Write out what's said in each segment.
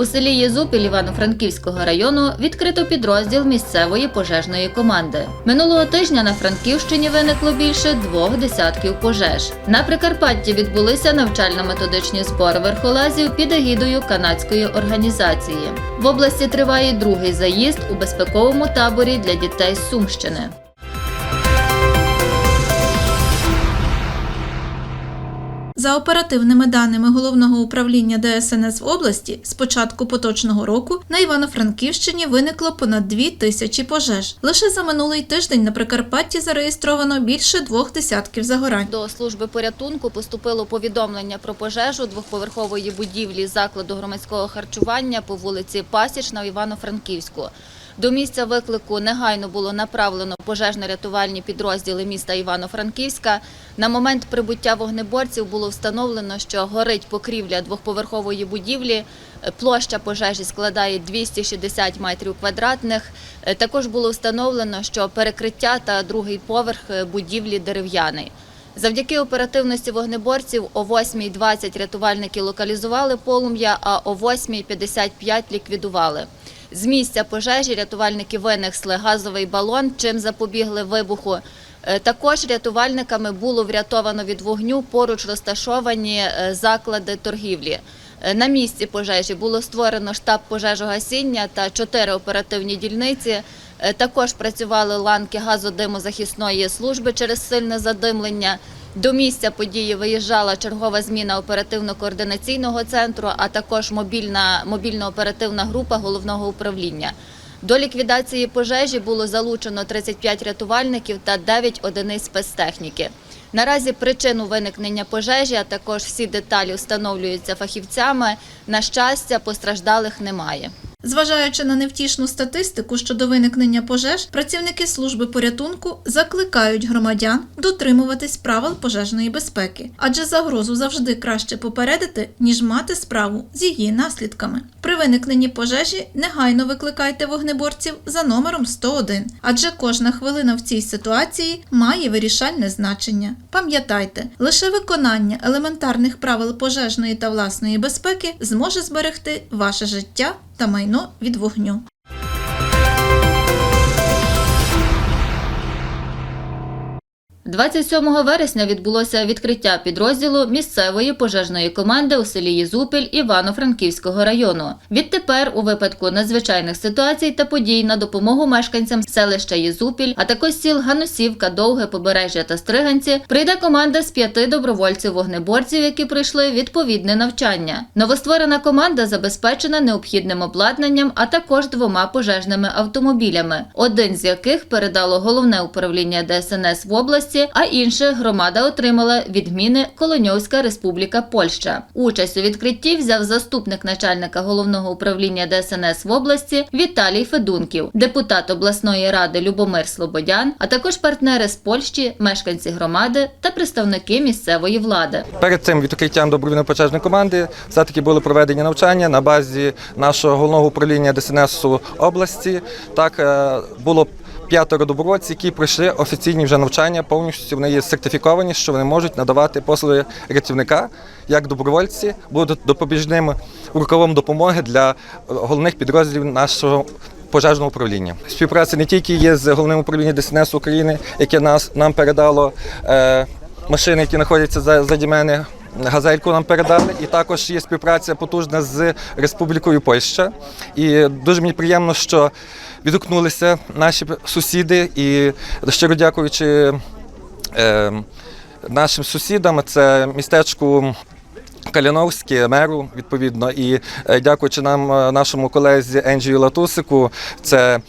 У селі Єзупіль Івано-Франківського району відкрито підрозділ місцевої пожежної команди. Минулого тижня на Франківщині виникло більше двох десятків пожеж. На Прикарпатті відбулися навчально-методичні збори верхолазів під егідою канадської організації. В області триває другий заїзд у безпековому таборі для дітей з Сумщини. За оперативними даними головного управління ДСНС в області, з початку поточного року на Івано-Франківщині виникло понад дві тисячі пожеж. Лише за минулий тиждень на Прикарпатті зареєстровано більше двох десятків загорань. До служби порятунку поступило повідомлення про пожежу двохповерхової будівлі закладу громадського харчування по вулиці Пасічна в Івано-Франківську. До місця виклику негайно було направлено пожежно-рятувальні підрозділи міста Івано-Франківська. На момент прибуття вогнеборців було встановлено, що горить покрівля двохповерхової будівлі. Площа пожежі складає 260 метрів квадратних. Е, Також було встановлено, що перекриття та другий поверх е, будівлі дерев'яний. Завдяки оперативності вогнеборців о 8.20 рятувальники локалізували полум'я, а о 8.55 ліквідували. З місця пожежі рятувальники винесли газовий балон, чим запобігли вибуху. Е, Також рятувальниками було врятовано від вогню поруч розташовані е, заклади торгівлі. Е, На місці пожежі було створено штаб пожежогасіння та чотири оперативні дільниці. Також працювали ланки газодимозахисної служби через сильне задимлення. До місця події виїжджала чергова зміна оперативно-координаційного центру, а також мобільна мобільно-оперативна група головного управління. До ліквідації пожежі було залучено 35 рятувальників та 9 одиниць спецтехніки. Наразі причину виникнення пожежі, а також всі деталі встановлюються фахівцями. На щастя, постраждалих немає. Зважаючи на невтішну статистику щодо виникнення пожеж, працівники служби порятунку закликають громадян дотримуватись правил пожежної безпеки, адже загрозу завжди краще попередити, ніж мати справу з її наслідками. При виникненні пожежі негайно викликайте вогнеборців за номером 101, адже кожна хвилина в цій ситуації має вирішальне значення. Пам'ятайте, лише виконання елементарних правил пожежної та власної безпеки зможе зберегти ваше життя та майно від вогню. – 27 вересня відбулося відкриття підрозділу місцевої пожежної команди у селі Єзупіль Івано-Франківського району. Відтепер, у випадку надзвичайних ситуацій та подій на допомогу мешканцям селища Єзупіль, а також сіл Ганусівка, Довге, Побережжя та Стриганці, прийде команда з п'яти добровольців-вогнеборців, які пройшли відповідне навчання. Новостворена команда забезпечена необхідним обладнанням, а також двома пожежними автомобілями, один з яких передало головне управління ДСНС в області, а інше громада отримала відміни Колоньовська Республіка Польща. Участь у відкритті взяв заступник начальника головного управління ДСНС в області Віталій Федунків, депутат обласної ради Любомир Слободян, а також партнери з Польщі, мешканці громади та представники місцевої влади. Перед цим відкриттям добровільної пожежної команди все-таки були проведені навчання на базі нашого головного управління ДСНС області. Так е, було п'ятеро добровольців, які пройшли офіційні вже навчання. Повністю вони є сертифіковані, що вони можуть надавати послуги рятівника як добровольці, будуть допоміжним рукавом допомоги для головних підрозділів нашого. Пожежного управління співпраця не тільки є з головним управлінням ДСНС України, яке нас нам передало е, машини, які знаходяться за заді мене. Газельку нам передали, і також є співпраця потужна з Республікою Польща. І дуже мені приємно, що відгукнулися наші сусіди. І щиро дякуючи е, нашим сусідам, це містечку. Каліновське, меру, відповідно, і е, дякуючи нам, е, нашому колезі Енджію Латусику, це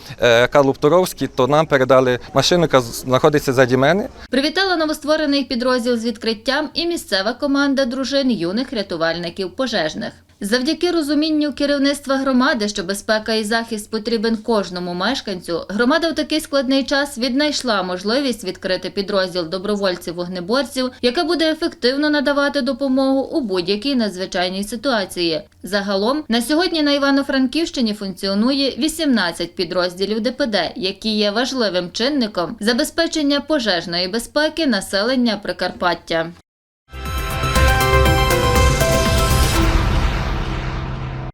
Карлу Туровський, то нам передали машину, яка знаходиться заді мене. Привітала новостворений підрозділ з відкриттям і місцева команда дружин юних рятувальників пожежних. Завдяки розумінню керівництва громади, що безпека і захист потрібен кожному мешканцю, громада в такий складний час віднайшла можливість відкрити підрозділ добровольців-вогнеборців, яка буде ефективно надавати допомогу у будь-якій надзвичайній ситуації. Загалом на сьогодні на Івано-Франківщині функціонує 18 підрозділів ДПД, які є важливим чинником забезпечення пожежної безпеки населення Прикарпаття.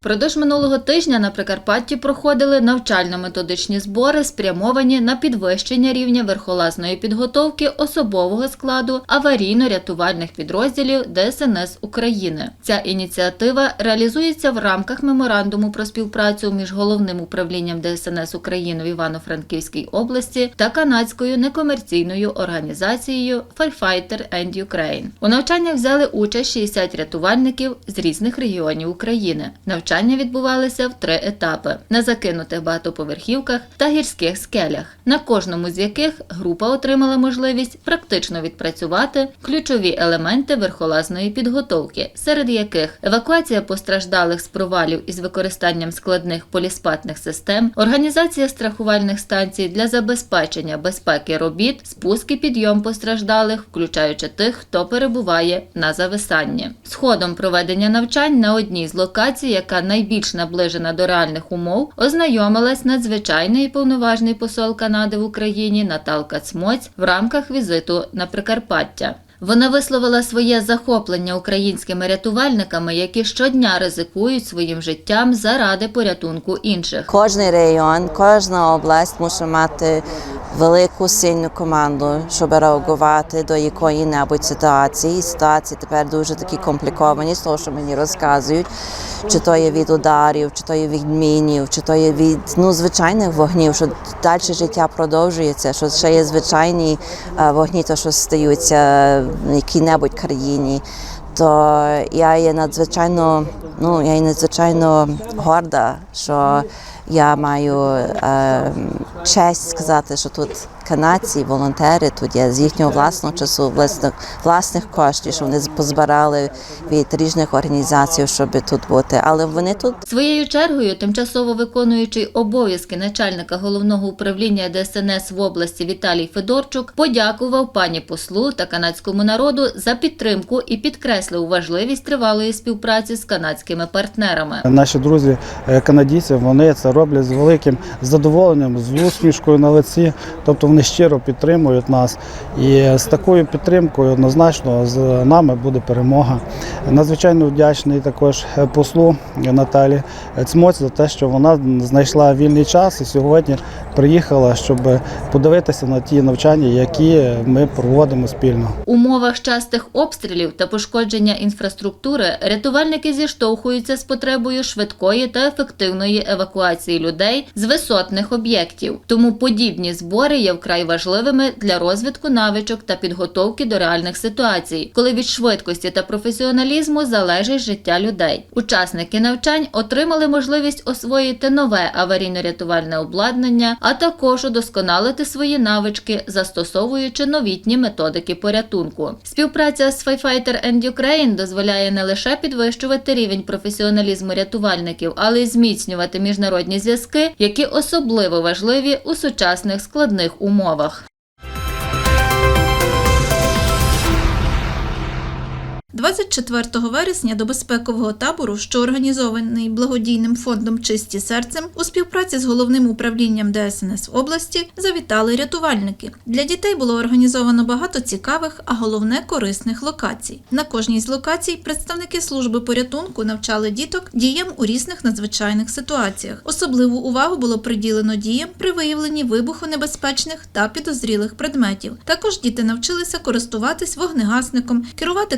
Продовж минулого тижня на Прикарпатті проходили навчально-методичні збори, спрямовані на підвищення рівня верхолазної підготовки особового складу аварійно-рятувальних підрозділів ДСНС України. Ця ініціатива реалізується в рамках меморандуму про співпрацю між головним управлінням ДСНС України в Івано-Франківській області та канадською некомерційною організацією Firefighter and Ukraine. У навчаннях взяли участь 60 рятувальників з різних регіонів України. Навчання відбувалися в три етапи: на закинутих багатоповерхівках та гірських скелях, на кожному з яких група отримала можливість практично відпрацювати ключові елементи верхолазної підготовки, серед яких евакуація постраждалих з провалів із використанням складних поліспатних систем, організація страхувальних станцій для забезпечення безпеки робіт, спуск і підйом постраждалих, включаючи тих, хто перебуває на зависанні. З ходом проведення навчань на одній з локацій, яка найбільш наближена до реальних умов, ознайомилась надзвичайний і повноважний посол Канади в Україні Наталка Цмоць в рамках візиту на Прикарпаття. Вона висловила своє захоплення українськими рятувальниками, які щодня ризикують своїм життям заради порятунку інших. Кожний район, кожна область мусить мати велику сильну команду, щоб реагувати до якої-небудь ситуації. Ситуації тепер дуже такі компліковані, з того, що мені розказують, чи то є від ударів, чи то є від мінів, чи то є від ну, звичайних вогнів, що далі життя продовжується, що ще є звичайні е, вогні, то що стаються в якій-небудь країні. То я є надзвичайно, ну я є надзвичайно горда, що я маю е, честь сказати, що тут канадці, волонтери тут є з їхнього власного часу, власних, власних коштів, що вони позбирали від різних організацій, щоб тут бути. Але вони тут Своєю чергою, тимчасово виконуючий обов'язки начальника головного управління ДСНС в області Віталій Федорчук подякував пані послу та канадському народу за підтримку і підкреслив важливість тривалої співпраці з канадськими партнерами. Наші друзі е, канадійці вони це роблять з великим задоволенням, з усмішкою на лиці. Тобто вони щиро підтримують нас. І з такою підтримкою однозначно з нами буде перемога. Надзвичайно вдячний також послу Наталі Цмоць за те, що вона знайшла вільний час і сьогодні приїхала, щоб подивитися на ті навчання, які ми проводимо спільно. У умовах частих обстрілів та пошкодження інфраструктури рятувальники зіштовхуються з потребою швидкої та ефективної евакуації людей з висотних об'єктів. Тому подібні збори є вкрай важливими для розвитку навичок та підготовки до реальних ситуацій, коли від швидкості та професіоналізму залежить життя людей. Учасники навчань отримали можливість освоїти нове аварійно-рятувальне обладнання, а також удосконалити свої навички, застосовуючи новітні методики порятунку. Співпраця з Firefighter and Ukraine дозволяє не лише підвищувати рівень професіоналізму рятувальників, але й зміцнювати міжнародні зв'язки, які особливо важливі у сучасних складних умовах умовах. 24 вересня до безпекового табору, що організований благодійним фондом Чисті серцем, у співпраці з головним управлінням ДСНС області завітали рятувальники. Для дітей було організовано багато цікавих, а головне корисних локацій. На кожній з локацій представники служби порятунку навчали діток діям у різних надзвичайних ситуаціях. Особливу увагу було приділено діям при виявленні вибухонебезпечних та підозрілих предметів. Також діти навчилися користуватись вогнегасником, керувати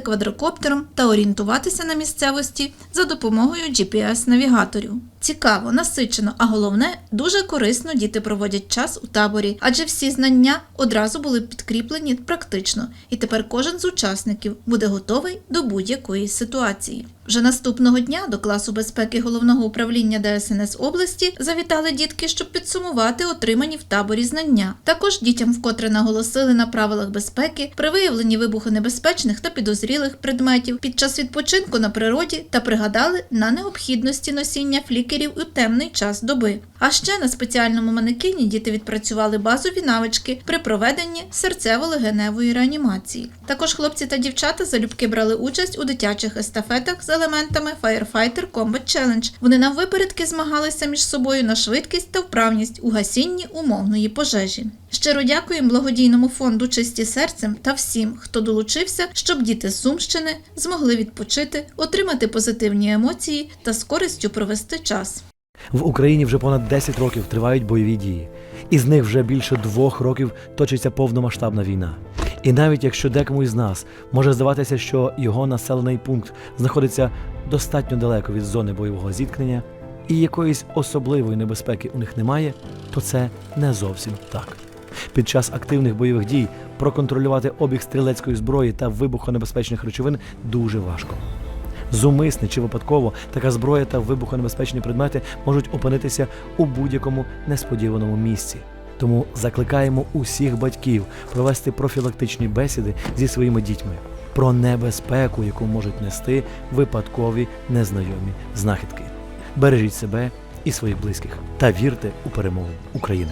квадрокоптером та орієнтуватися на місцевості за допомогою GPS-навігаторів. Цікаво, насичено, а головне, дуже корисно діти проводять час у таборі, адже всі знання одразу були підкріплені практично, і тепер кожен з учасників буде готовий до будь-якої ситуації. Вже наступного дня до класу безпеки головного управління ДСНС області завітали дітки, щоб підсумувати отримані в таборі знання. Також дітям вкотре наголосили на правилах безпеки при виявленні вибухонебезпечних та підозрілих предметів під час відпочинку на природі та пригадали на необхідності носіння флік шейкерів у темний час доби. А ще на спеціальному манекені діти відпрацювали базові навички при проведенні серцево-легеневої реанімації. Також хлопці та дівчата залюбки брали участь у дитячих естафетах з елементами Firefighter Combat Challenge. Вони наввипередки змагалися між собою на швидкість та вправність у гасінні умовної пожежі. Щиро дякуємо благодійному фонду Чисті серцем та всім, хто долучився, щоб діти з Сумщини змогли відпочити, отримати позитивні емоції та з користю провести час. В Україні вже понад 10 років тривають бойові дії, із них вже більше двох років точиться повномасштабна війна. І навіть якщо декому із нас може здаватися, що його населений пункт знаходиться достатньо далеко від зони бойового зіткнення, і якоїсь особливої небезпеки у них немає, то це не зовсім так. Під час активних бойових дій проконтролювати обіг стрілецької зброї та вибухонебезпечних речовин дуже важко. Зумисне чи випадково така зброя та вибухонебезпечні предмети можуть опинитися у будь-якому несподіваному місці. Тому закликаємо усіх батьків провести профілактичні бесіди зі своїми дітьми про небезпеку, яку можуть нести випадкові незнайомі знахідки. Бережіть себе і своїх близьких та вірте у перемогу України.